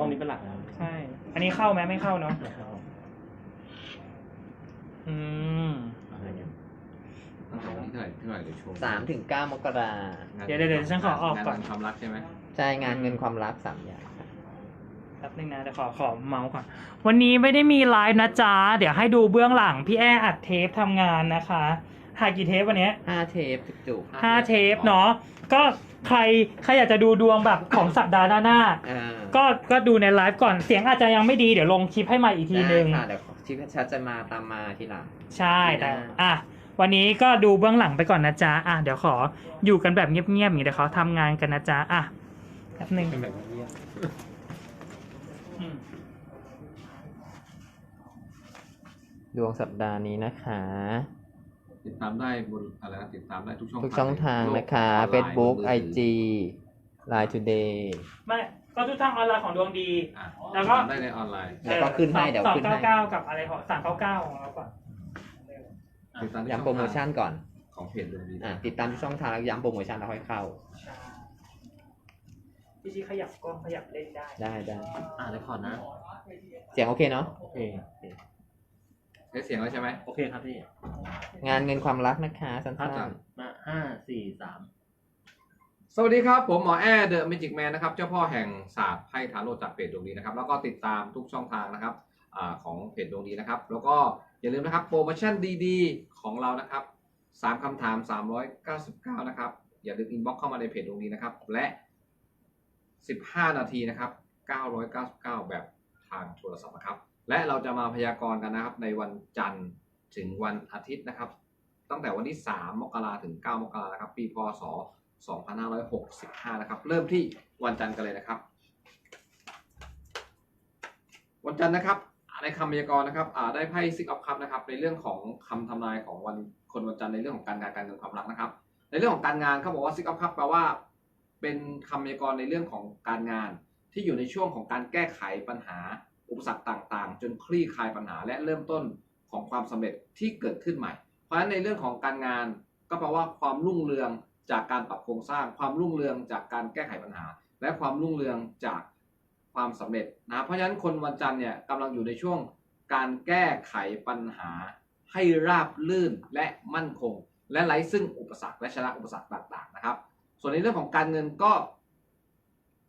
ล้องนี้เป็นหลักนะครับใช่ อันนี้เข้าไหมไม่เข้าเนาะ นะครับอืม อะไรเนี่ยตั้งแต่วันที่เท่าไหร่เท่าไหร่เดี๋ยวโชว์สามถึงเก้ามกรางานเดี๋ยวเดี๋ยวเดี๋ยวฉันขอออกก่อน งานความรักใช่ไหมใช่งานเงินความรักสามอย่างครับแป๊บนึงนะเดี๋ยวขอขอเมาส์ก่อน วันนี้ไม่ได้มีไลฟ์นะจ๊ะ เดี๋ยวให้ดูเบื้องหลังพี่แออัดเทปทำงานนะคะถ่ายกี่เทปวันเนี้ยห้าเทปจุกห้าเทปเนาะ ก็ ใครใครอยากจะดูดวงแบบของสัปดาห์หน้าๆอ่าๆก็ก็ดูในไลฟ์ก่อนเสียงอาจจะยังไม่ดีเดี๋ยวลงคลิปให้ใหม่อีกทีนึง ได้ค่ะเดี๋ยวชิปชัดจะมาตามมาทีหลัง ใช่แต่ได้อะวันนี้ก็ดูเบื้องหลังไปก่อนนะจ๊ะอะเดี๋ยวขออยู่กันแบบเงียบๆอย่างนี้เดี๋ยวเขาทำงานกันนะจ๊ะอะแป๊บหนึงเป็นแบบเงียบอืมดวงสัปดาห์นี้นะคะ ติดตามได้บนอะไรนะติดตามได้ทุกช่องทุกช่องทางนะคะ โลกออนไลน์ Facebook บนมือถื IG Line Today ไม่ก็ทุกทางออนไลน์ของดวงดี อะแล้วก็ติดตามได้ในออนไลน์เดี๋ยวก็ขึ้นให้เดี๋ยวสองขึ้นให้เก้าเก้ากับอะไรของสามเก้าเก้าของเราก่อนติดตามที่ย้ำโปรโมชั่นก่อนของเพจดวงดีอะติดตามทุกช่องทางแล้วย้ำโปรโมชั่นแล้วค่อยเข้า ใช่พี่ชี้ขยับกล้องขยับเล่นได้ได้ได้อ่าเรคคอร์ดนะ เสียงโอเคเนาะ โอเค โอเคใช้เสียงแล้วใช่ไหมโอเคครับพี่งานเงินความรักนะคะสั้ภาพนจากมาห้าสี่สามสวัสดีครับผมหมอแอร์เดอะมิจิกแมนนะครับเจ้าพ่อแห่งศาสตร์ไพ่ทาโร่จากเพจดวงดีนะครับแล้วก็ติดตามทุกช่องทางนะครับอาของเพจดวงดีนะครับ แล้วก็อย่าลืมนะครับโปรโมชั่นดีๆ ของเรานะครับสามคำถาม 399 นะครับ อย่าลืมอินบ็อกเข้ามาในเพจดวงดีนะครับ และ 15 นาทีนะครับ 999 แบบทางโทรศัพท์นะครับ และเราจะมาพยากรณ์กันนะครับ ในวันจันทร์ถึงวันอาทิตย์นะครับ ตั้งแต่วันที่ 3 มกราถึง 9 มกรานะครับ ปีพศ 2565 นะครับ เริ่มที่วันจันทร์กันเลยนะครับ วันจันทร์นะครับ ในคำพยากรณ์นะครับได้ไพ่ซิกออฟคัพนะครับ ในเรื่องของคำทำนายของวันคนวันจันทร์ในเรื่องของการงานการเงินความรักนะครับ ในเรื่องของการงานเขาบอกว่าซิกออฟคัพแปลว่า เป็นคำพยากรณ์ในเรื่องของการงานที่อยู่ในช่วงของการแก้ไขปัญหา อุปสรรคต่างๆ จนคลี่คลายปัญหาและเริ่มต้นของความสำเร็จที่เกิดขึ้นใหม่ เพราะฉะนั้นในเรื่องของการงานก็แปลว่าความรุ่งเรืองจากการปรับโครงสร้าง ความรุ่งเรืองจากการแก้ไขปัญหา และความรุ่งเรืองจากความสำเร็จนะเพราะฉะนั้นคนวันจันทร์เนี่ยกำลังอยู่ในช่วงการแก้ไขปัญหา ให้ราบลื่นและมั่นคง และไร้ซึ่งอุปสรรคและชนะอุปสรรคต่างๆนะครับ ส่วนในเรื่องของการเงินก็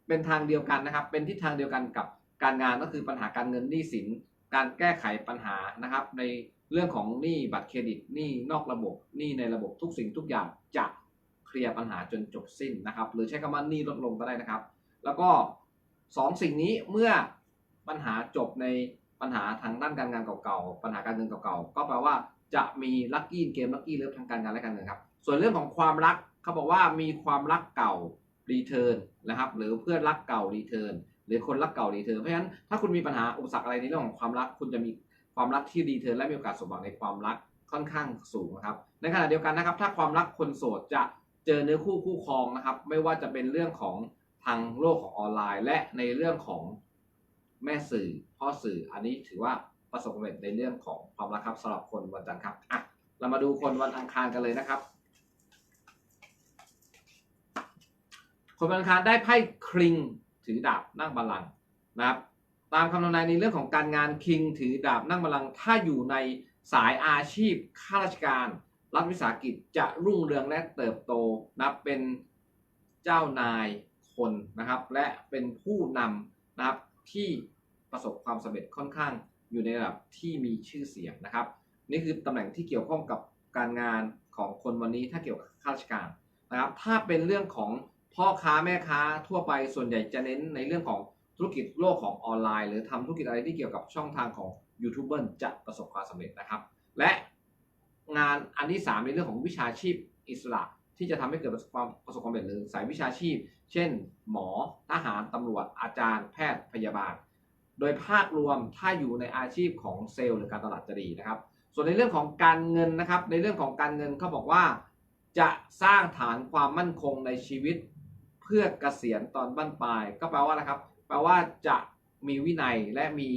เป็นทางเดียวกันนะครับ เป็นทิศทางเดียวกันกับ การงานก็คือปัญหาการเงินหนี้สิน การแก้ไขปัญหานะครับ ในเรื่องของหนี้บัตรเครดิตหนี้นอกระบบหนี้ในระบบทุกสิ่งทุกอย่างจะเคลียร์ปัญหาจนจบสิ้นนะครับ หรือใช้คำว่าหนี้ลดลงก็ได้นะครับ แล้วก็สองสิ่งนี้เมื่อปัญหาจบในปัญหาทางด้านการงานเก่าๆปัญหาการเงินเก่าๆก็แปลว่าจะมีลัคกี้เกมลัคกี้เลิฟทางการงานและการเงินครับ ส่วนเรื่องของความรักเขาบอกว่ามีความรักเก่ารีเทิร์นนะครับ หรือเพื่อนรักเก่ารีเทิร์น รือคนรักเก่ารีเทิร์นเพราะฉะนั้นถ้าคุณมีปัญหาอุปสรรคอะไรในเรื่องของความรัก คุณจะมีความรักที่รีเทิร์นและมีโอกาสสมหวังในความรักค่อนข้างสูงนะครับ ในขณะเดียวกันนะครับ ถ้าความรักคนโสดจะเจอเนื้อคู่คู่ครองนะครับ ไม่ว่าจะเป็นเรื่องของทางโลกของออนไลน์ และในเรื่องของแม่สื่อพ่อสื่ออันนี้ถือว่าประสบความสำเร็จในเรื่องของความรักครับสำหรับคนวันจันทร์ครับอะเรามาดูคนวันอังคารกันเลยนะครับ คนวันอังคารได้ไพ่คริง ถือดาบนั่งบัลลังก์นะครับตามคำทำนายในเรื่องของการงานคิงถือดาบนั่งบัลลังก์ถ้าอยู่ในสายอาชีพข้าราชการรัฐวิสาหกิจจะรุ่งเรืองและเติบโตนะับเป็นเจ้านายคนนะครับ และเป็นผู้นำนะครับที่ประสบความสำเร็จค่อนข้างอยู่ในระดับที่มีชื่อเสียงนะครับ นี่คือตำแหน่งที่เกี่ยวข้องกับการงานของคนวันนี้ถ้าเกี่ยวกับข้าราชการนะครับ ถ้าเป็นเรื่องของ พ่อค้าแม่ค้าทั่วไปส่วนใหญ่จะเน้นในเรื่องของธุรกิจโลกของออนไลน์ หรือทำธุรกิจอะไรที่เกี่ยวกับช่องทางของยูทูบเบอร์จะประสบความสำเร็จนะครับ และงานอันที่ 3 ในเรื่องของวิชาชีพอิสระที่จะทำให้เกิดประสบความประสบความสำเร็จหรือสายวิชาชีพ เช่น หมอทหารตำรวจอาจารย์ แพทย์พยาบาล โดยภาพรวมถ้าอยู่ในอาชีพของเซลล์หรือการตลาดจะดีนะครับ ส่วนในเรื่องของการเงินนะครับ ในเรื่องของการเงินเขาบอกว่า จะสร้างฐานความมั่นคงในชีวิต พื่อเกษียณตอนบั้นปลาย ก็แปลว่าอะไรครับ แปลว่าจะมีวินัยและมี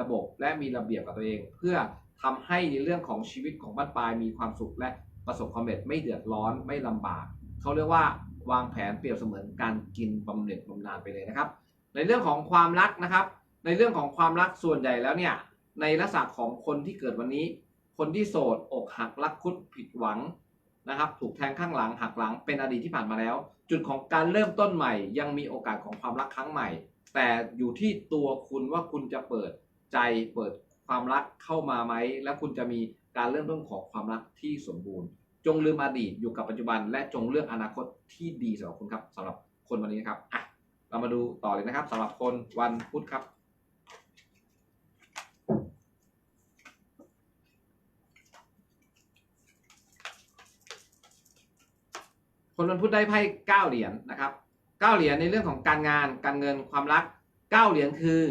ระบบและมีระเบียบกับตัวเอง เพื่อทำให้ในเรื่องของชีวิตของบ้านปลายมีความสุขและประสบความสำเร็จไม่เดือดร้อนไม่ลำบากเขาเรียกว่าวางแผนเปรียบเสมือนการกินบำเหน็จบำนาญไปเลยนะครับ ในเรื่องของความรักนะครับ ในเรื่องของความรักส่วนใหญ่แล้วเนี่ยในลักษณะของคนที่เกิดวันนี้ คนที่โสดอกหักรักคุดผิดหวัง นะครับ ถูกแทงข้างหลังหักหลังเป็นอดีตที่ผ่านมาแล้ว จุดของการเริ่มต้นใหม่ ยังมีโอกาสของความรักครั้งใหม่ แต่อยู่ที่ตัวคุณว่าคุณจะเปิดใจเปิดความรักเข้ามาไหม และคุณจะมีการเริ่มต้นของความรักที่สมบูรณ์ จงลืมอดีตอยู่กับปัจจุบัน และจงเลือกอนาคตที่ดีสำหรับคุณครับสำหรับคนวันนี้นะครับอะเรามาดูต่อเลยนะครับสำหรับคนวันพุธครับ คนวันพุธได้ไพ่เก้าเหรียญนะครับเก้าเหรียญในเรื่องของการงาน การเงินความรักเก้าเหรียญคือ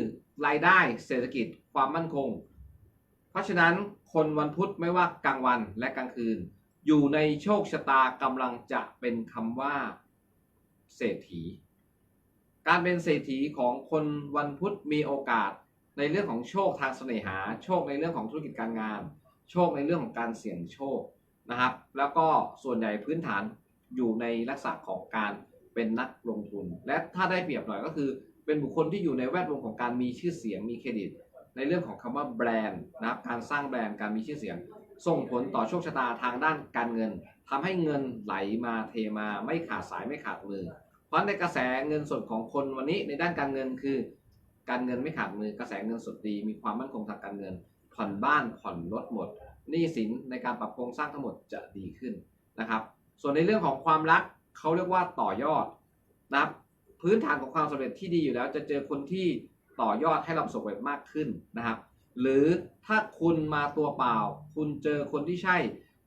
รายได้เศรษฐกิจความมั่นคง เพราะฉะนั้นคนวันพุธไม่ว่ากลางวันและกลางคืน อยู่ในโชคชะตากำลังจะเป็นคำว่า เศรษฐี การเป็นเศรษฐีของคนวันพุธมีโอกาสในเรื่องของโชคทางเสน่หา โชคในเรื่องของธุรกิจการงาน โชคในเรื่องของการเสี่ยงโชคนะครับ แล้วก็ส่วนใหญ่พื้นฐาน อยู่ในลักษณะของการเป็นนักลงทุน และถ้าได้เปรียบหน่อยก็คือ เป็นบุคคลที่อยู่ในแวดวงของการมีชื่อเสียงมีเครดิต ในเรื่องของคำว่าแบรนด์นะครับการสร้างแบรนด์การมีชื่อเสียง ส่งผลต่อโชคชะตาทางด้านการเงินทำให้เงินไหลมาเทมาไม่ขาดสายไม่ขาดมือ เพราะในกระแสเงินสดของคนวันนี้ในด้านการเงินคือ การเงินไม่ขาดมือกระแสเงินสดดี มีความมั่นคงทางการเงิน ผ่อนบ้านผ่อนรถหมดหนี้สินในการปรับโครงสร้างทั้งหมดจะดีขึ้นนะครับ ส่วนในเรื่องของความรักเขาเรียกว่าต่อยอดนะครับพื้นฐานของความสำเร็จที่ดีอยู่แล้ว จะเจอคนที่ต่อยอดให้เราประสบความสำเร็จมากขึ้นนะครับ หรือถ้าคุณมาตัวเปล่า คุณเจอคนที่ใช่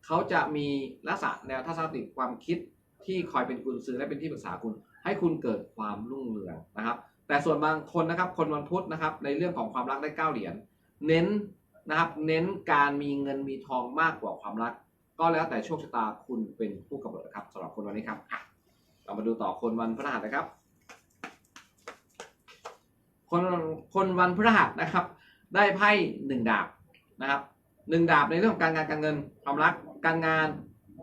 เขาจะมีลักษณะแนวทัศนคติความคิดที่คอยเป็นกุญซื้อและเป็นที่ปรึกษาคุณ ให้คุณเกิดความรุ่งเรืองนะครับ แต่ส่วนบางคนนะครับคนวันพุธนะครับในเรื่องของความรักได้เก้าเหรียญเน้นนะครับเน้นการมีเงินมีทองมากกว่าความรัก ก็แล้วแต่โชคชะตาคุณเป็นผู้กำหนดนะครับสำหรับคนวันนี้ครับอะเรามาดูต่อคนวันพฤหัสนะครับ คนคนวันพฤหัสนะครับ ได้ไพ่หนึ่งดาบนะครับหนึ่งดาบในเรื่องของการงานการเงินความรักการงาน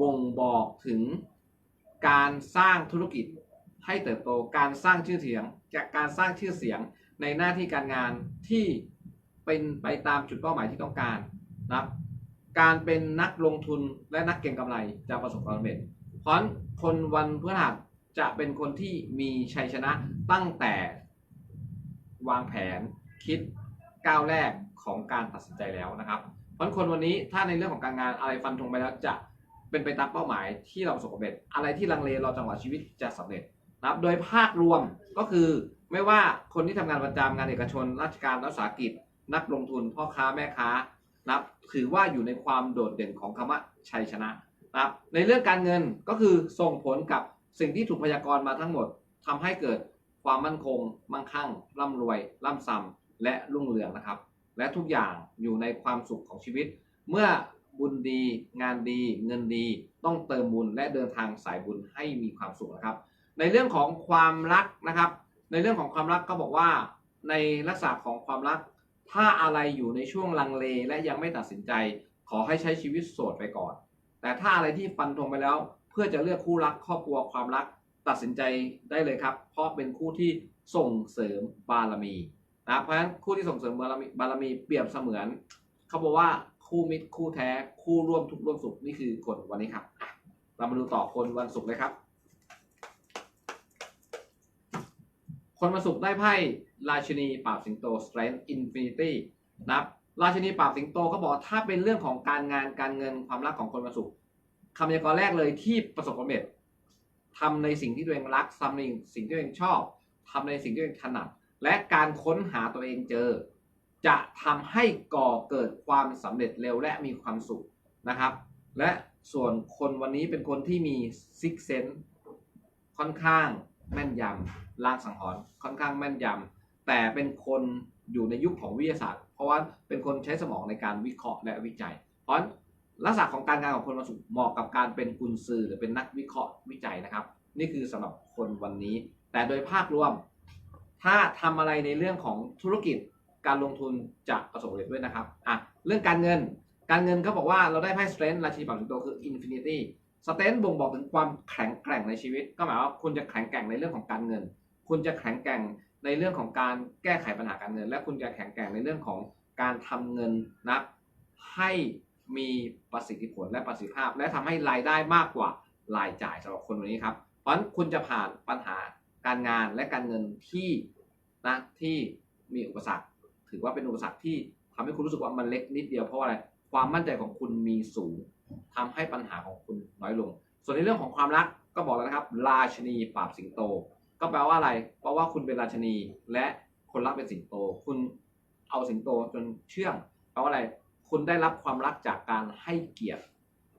บ่งบอกถึงการสร้างธุรกิจให้เติบโตการสร้างชื่อเสียง จากการสร้างชื่อเสียงในหน้าที่การงานที่เป็นไปตามจุดเป้าหมายที่ต้องการนะครับ การเป็นนักลงทุนและนักเก็งกำไรจะประสบความสำเร็จ เพราะคนวันพฤหัสจะเป็นคนที่มีชัยชนะตั้งแต่วางแผนคิดก้าวแรกของการตัดสินใจแล้วนะครับ เพราะคนวันนี้ถ้าในเรื่องของการงานอะไรฟันธงไปแล้วจะเป็นไปตามเป้าหมายที่เราประสบความสำเร็จ อะไรที่ลังเลรอจังหวะชีวิตจะสำเร็จนะครับ โดยภาพรวมก็คือไม่ว่าคนที่ทำงานประจำงานเอกชน ราชการรัฐสาหกิจ นักลงทุนพ่อค้าแม่ค้า นะครับถือว่าอยู่ในความโดดเด่นของคำว่าชัยชนะนะครับในเรื่องการเงินก็คือส่งผลกับสิ่งที่ถูกพยากรณ์มาทั้งหมดทำให้เกิดความมั่นคง มั่งคั่ง ร่ำรวย ร่ำซ้ำและรุ่งเรืองนะครับ และทุกอย่างอยู่ในความสุขของชีวิต เมื่อบุญดี งานดี เงินดี ต้องเติมบุญและเดินทางสายบุญให้มีความสุขนะครับ ในเรื่องของความรักนะครับ ในเรื่องของความรักก็บอกว่า ในลักษณะของความรัก ถ้าอะไรอยู่ในช่วงลังเลและยังไม่ตัดสินใจ ขอให้ใช้ชีวิตโสดไปก่อน แต่ถ้าอะไรที่ฟันธงไปแล้ว เพื่อจะเลือกคู่รักครอบครัวความรัก ตัดสินใจได้เลยครับ เพราะเป็นคู่ที่ส่งเสริมบารมีนะเพราะฉะนั้นคู่ที่ส่งเสริมบารมีบารมีเปรียบเสมือนเขาบอกว่าคู่มิตรคู่แท้คู่ร่วมทุกข์ร่วมสุขนี่คือคนวันนี้ครับเรามาดูต่อคนวันศุกร์เลยครับ คนวันศุกได้ไพ่ราชินีปราบสิงโต Strength Infinity นะครับราชินีปราบสิงโตเขาบอกว่าถ้าเป็นเรื่องของการงานการเงินความรักของคนวันศุกคำพยากรณ์แรกเลยที่ประสบความสำเร็จทำในสิ่งที่ตัวเองรักทำในสิ่งที่ตัวเองชอบทำในสิ่งที่ตัวเองถนัดและการค้นหาตัวเองเจอ จะทำให้ก่อเกิดความสำเร็จเร็วและมีความสุขนะครับ และส่วนคนวันนี้เป็นคนที่มีซิกเซนค่อนข้าง แม่นยำลางสังหรณ์ค่อนข้างแม่นยำแต่เป็นคนอยู่ในยุคของวิทยาศาสตร์ เพราะว่าเป็นคนใช้สมองในการวิเคราะห์และวิจัย เพราะลักษณะของการงานของคนวันศุกร์เหมาะกับการเป็นกุญซือหรือเป็นนักวิเคราะห์วิจัยนะครับ นี่คือสำหรับคนวันนี้ แต่โดยภาพรวม ถ้าทำอะไรในเรื่องของธุรกิจการลงทุนจะประสบความสำเร็จด้วยนะครับอะเรื่องการเงิน การเงินเขาบอกว่าเราได้ไพ่ strength ราชินีปรับสิงโตคืออินฟินิตี้ infinity strength บ่งบอกถึงความแข็งแกร่งในชีวิต ก็หมายว่าคุณจะแข็งแกร่งในเรื่องของการเงิน คุณจะแข็งแกร่งในเรื่องของการแก้ไขปัญหาการเงิน และคุณจะแข็งแกร่งในเรื่องของการทำเงินนะให้มีประสิทธิผลและประสิทธิภาพ และทำให้รายได้มากกว่ารายจ่ายสำหรับคนวันนี้ครับ เพราะฉะนั้นคุณจะผ่านปัญหาการงานและการเงินที่นะที่มีอุปสรรค ถือว่าเป็นอุปสรรคที่ทำให้คุณรู้สึกว่ามันเล็กนิดเดียวเพราะอะไรความมั่นใจของคุณมีสูง ทำให้ปัญหาของคุณน้อยลง ส่วนในเรื่องของความรักก็บอกแล้วนะครับ ราชนีปราบสิงโต ก็แปลว่าอะไร เพราะว่าคุณเป็นราชนีและคนรักเป็นสิงโต คุณเอาสิงโตจนเชื่องแปลว่าอะไร คุณได้รับความรักจากการให้เกียรติ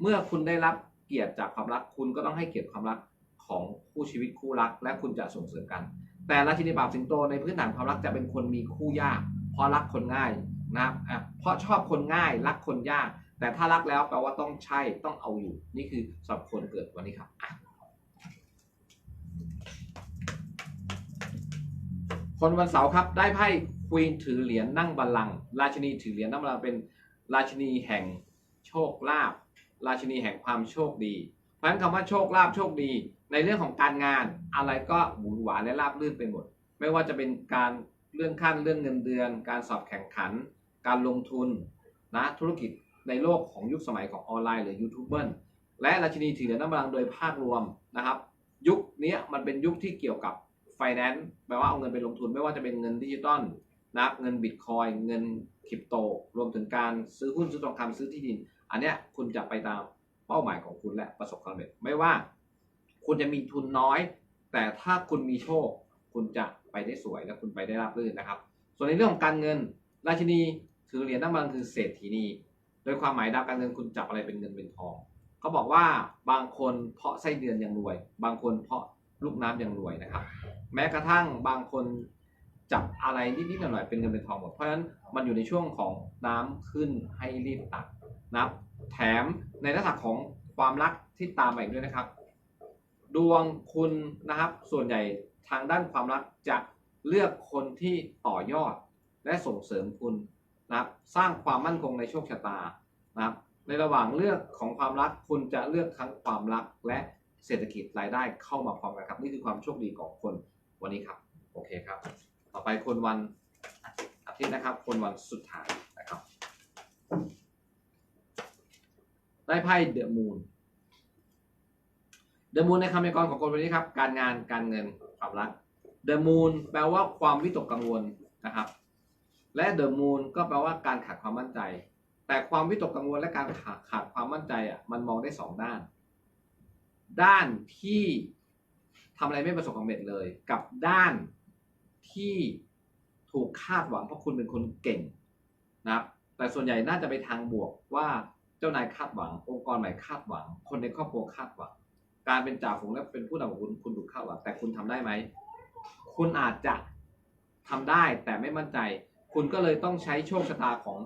เมื่อคุณได้รับเกียรติจากความรัก คุณก็ต้องให้เกียรติความรักของคู่ชีวิตคู่รัก และคุณจะส่งเสริมกัน แต่ราชินีปราบสิงโตในพื้นฐานความรักจะเป็นคนมีคู่ยาก เพราะรักคนง่ายนะครับอะเพราะชอบคนง่าย รักคนยาก แต่ถ้ารักแล้วแปลว่าต้องใช่ต้องเอาอยู่ นี่คือสำหรับคนเกิดวันนี้ครับคนวันเสาร์ครับได้ไพ่ควีนถือเหรียญนั่งบัลลังก์ราชินีถือเหรียญนั่งบัลลังก์เป็นราชินีแห่งโชคลาภราชินีแห่งความโชคดี เพราะฉะนั้นคำว่าโชคลาภโชคดี ในเรื่องของการงานอะไรก็หมุนหวานและราบรื่นไปหมด ไม่ว่าจะเป็นการเลื่อนขั้นเรื่องเงินเดือน การสอบแข่งขัน การลงทุนนะธุรกิจ ในโลกของยุคสมัยของออนไลน์หรือยูทูบเบอร์และราชินีถือเหรียญน้ำบัลลังโดยภาพรวมนะครับ ยุคนี้มันเป็นยุคที่เกี่ยวกับไฟแนนซ์แปลว่าเอาเงินไปลงทุนไม่ว่าจะเป็นเงินดิจิตอลนะเงินบิตคอยเงินคริปโต รวมถึงการซื้อหุ้นซื้อทองคำซื้อที่ดิน อันเนี้ยคุณจะไปตามเป้าหมายของคุณและประสบความสำเร็จไม่ว่า คุณจะมีทุนน้อย แต่ถ้าคุณมีโชค คุณจะไปได้สวยและคุณไปได้ราบรื่นนะครับ ส่วนในเรื่องของการเงิน ราชินีถือเหรียญน้ำมันคือเศรษฐีนี ดยความหมายดาวการเงินคุณจับอะไรเป็นเงินเป็นทองเขาบอกว่าบางคนเพาะไส้เดือนยังรวย บางคนเพาะลูกน้ำยังรวยนะครับ แม้กระทั่งบางคนจับอะไรนิดๆหน่อยๆเป็นเงินเป็นทองหมดเพราะฉะนั้นมันอยู่ในช่วงของน้ำขึ้นให้รีบตักนับแถมในลักษณะของความรักที่ตามมาอีกด้วยนะครับ ดวงคุณนะครับส่วนใหญ่ทางด้านความรักจะเลือกคนที่ต่อยอดและส่งเสริมคุณ นะครับสร้างความมั่นคงในโชคชะตานะครับในระหว่างเลือกของความรักคุณจะเลือกทั้งความรักและเศรษฐกิจรายได้เข้ามาพร้อมกันครับนี่คือความโชคดีของคนวันนี้ครับโอเคครับ ต่อไปคนวันอาทิตย์นะครับ คนวันสุดท้ายนะครับได้ไพ่เดอะมูนเดอะมูนในคำพยากรของคนวันนี้ครับ การงานการเงินความรักเดอะมูนแปลว่าความวิตกกังวลนะครับ และเดอะมูนก็แปลว่าการขาดความมั่นใจ แต่ความวิตกกังวลและการขาดขาดความมั่นใจอะมันมองได้สองด้าน ด้านที่ทำอะไรไม่ประสบความสำเร็จเลย กับด้านที่ถูกคาดหวังเพราะคุณเป็นคนเก่งนะครับแต่ส่วนใหญ่น่าจะไปทางบวกว่าเจ้านายคาดหวัง องค์กรใหม่คาดหวัง คนในครอบครัวคาดหวัง การเป็นจ่าฝูงและเป็นผู้นำของคุณคุณถูกคาดหวังแต่คุณทำได้ไหม คุณอาจจะทำได้แต่ไม่มั่นใจ คุณก็เลยต้องใช้โชคชะตาของ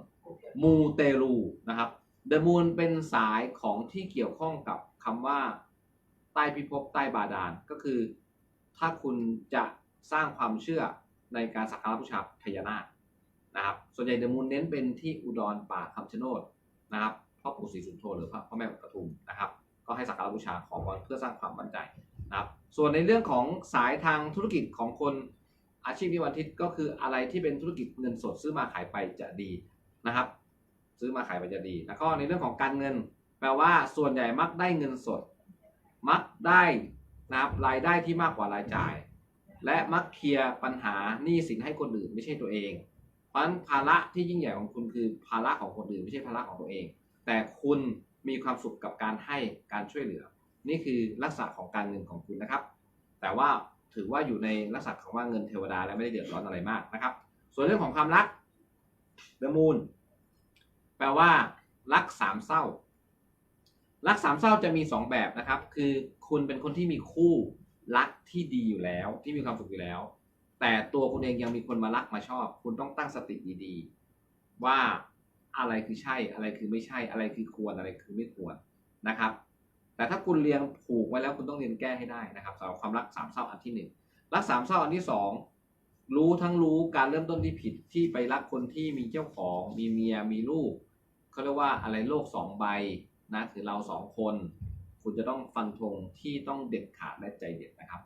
มูเตลูนะครับเดอะมูนเป็นสายของที่เกี่ยวข้องกับคำว่า ใต้พิภพใต้บาดาลก็คือ ถ้าคุณจะสร้างความเชื่อในการสักการะบูชาพญานาคนะครับ ส่วนใหญ่เดอะมูนเน้นเป็นที่อุดรป่าคำชะโนดนะครับพ่อปู่ศรีสุโธหรือพ่อแม่ปทุมนะครับ ก็ให้สักการะบูชาขอพรเพื่อสร้างความมั่นใจนะครับ ส่วนในเรื่องของสายทางธุรกิจของคน อาชีพนิวันอาทิตย์ก็คืออะไรที่เป็นธุรกิจเงินสดซื้อมาขายไปจะดีนะครับ ซื้อมาขายไปจะดี แล้วก็ในเรื่องของการเงิน แปลว่าส่วนใหญ่มักได้เงินสด มักได้นะครับรายได้ที่มากกว่ารายจ่าย และมักเคลียร์ปัญหาหนี้สินให้คนอื่นไม่ใช่ตัวเอง เพราะฉะนั้นภาระที่ยิ่งใหญ่ของคุณคือภาระของคนอื่นไม่ใช่ภาระของตัวเอง แต่คุณมีความสุขกับการให้การช่วยเหลือ นี่คือลักษณะของการเงินของคุณนะครับ แต่ว่า ถือว่าอยู่ในลักษณะของว่าเงินเทวดาและไม่ได้เดือดร้อนอะไรมากนะครับ ส่วนเรื่องของความรัก The Moon แปลว่า รักสามเศร้า รักสามเศร้าจะมีสองแบบนะครับ คือคุณเป็นคนที่มีคู่รักที่ดีอยู่แล้ว ที่มีความสุขอยู่แล้ว แต่ตัวคุณเองยังมีคนมารักมาชอบ คุณต้องตั้งสติดีๆว่าอะไรคือใช่อะไรคือไม่ใช่อะไรคือควรอะไรคือไม่ควรนะครับ แต่ถ้าคุณเรียงผูกไว้แล้วคุณต้องเรียนแก้ให้ได้นะครับสำหรับความรักสามเศร้าอันที่หนึ่งรักสามเศร้าอันที่สองรู้ทั้งรู้การเริ่มต้นที่ผิดที่ไปรักคนที่มีเจ้าของ มีเมียมีลูกเขาเรียกว่าอะไรโลกสองใบนะคือเราสองคน คุณจะต้องฟันธงที่ต้องเด็ดขาดและใจเด็ดนะครับ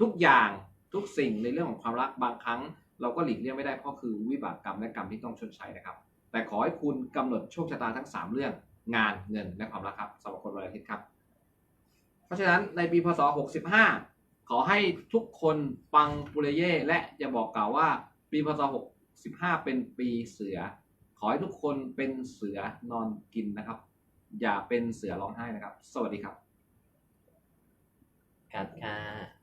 ทุกอย่างทุกสิ่งในเรื่องของความรักบางครั้ง เราก็หลีกเลี่ยงไม่ได้เพราะคือวิบากกรรมและกรรมที่ต้องชดใช้นะครับ แต่ขอให้คุณกำหนดโชคชะตาทั้ง 3 เรื่องงานเงินและความรักครับสำหรับคนวันอาทิตย์ครับ ราะฉะนั้นในปีพศ 65 ขอให้ทุกคนปังปุเรเย่และอย่าบอกกล่าวว่าปีพศ 65 เป็นปีเสือ ขอให้ทุกคนเป็นเสือนอนกินนะครับ อย่าเป็นเสือร้องไห้นะครับ สวัสดีครับกับค่ะ